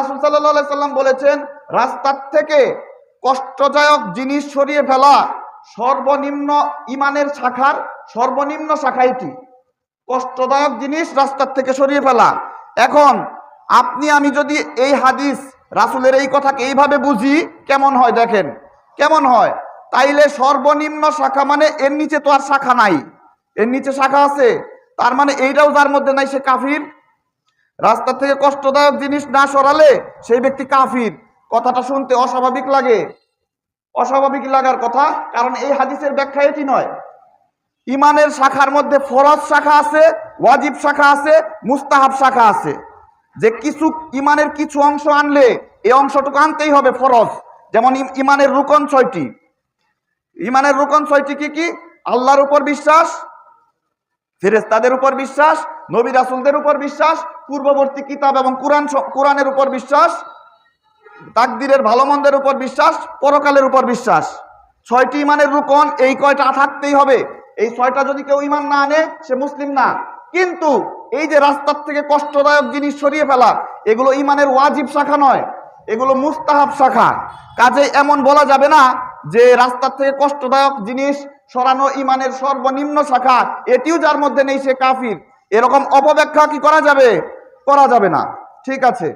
রাসুল সাল্লাম বলেছেন, রাস্তার থেকে কষ্টদায়ক জিনিস সরিয়ে ফেলা সর্বনিম্ন ইমানের শাখার সর্বনিম্ন শাখা এটি। কষ্টদায়ক জিনিস রাস্তার থেকে সরিয়ে ফেলা। এখন আপনি, আমি যদি এই হাদিস, রাসুলের এই কথাকে এইভাবে বুঝি, কেমন হয় দেখেন? কেমন হয়? তাইলে সর্বনিম্ন শাখা মানে এর নিচে তো আর শাখা নাই। এর নিচে শাখা আছে। তার মানে এইটাও যার মধ্যে নাই, সে কাফির। রাস্তা থেকে কষ্টদায়ক জিনিস না সরালে সেই ব্যক্তি কাফির। কথাটা শুনতে অস্বাভাবিক লাগে। অস্বাভাবিক লাগার কথা, কারণ এই হাদিসের ব্যাখ্যা এটি নয়। ইমানের শাখার মধ্যে ফরজ শাখা আছে, ওয়াজিব শাখা আছে, মুস্তাহাব শাখা আছে। যে কিছু ইমানের কিছু অংশ আনলে এই অংশটুকু আনতেই হবে ফরজ। যেমন ইম- ইমানের রুকন ছয়টি। ইমানের রুকন ছয়টি কি কি? আল্লাহর উপর বিশ্বাস ফেরেস্তাদের উপর বিশ্বাস নবী রাসুলদের উপর বিশ্বাস, পূর্ববর্তী কিতাব এবং কোরআন কোরআনের উপর বিশ্বাস, তাকদিরের ভালো মন্দের উপর বিশ্বাস, পরকালের উপর বিশ্বাস। ছয়টি ইমানের রুকন, এই কয়টা থাকতেই হবে। এই ছয়টা যদি কেউ ইমান না আনে, সে মুসলিম না। কিন্তু এই যে রাস্তার থেকে কষ্টদায়ক জিনিস সরিয়ে ফেলা, এগুলো ইমানের ওয়াজিব শাখা নয়, এগুলো মুস্তাহাব শাখা। কাজে এমন বলা যাবে না যে রাস্তার থেকে কষ্টদায়ক জিনিস সরানো ইমানের সর্বনিম্ন শাখা, এটিও যার মধ্যে নেই সে কাফির। এরকম অপব্যাখ্যা কি করা যাবে? করা যাবে না। ঠিক আছে।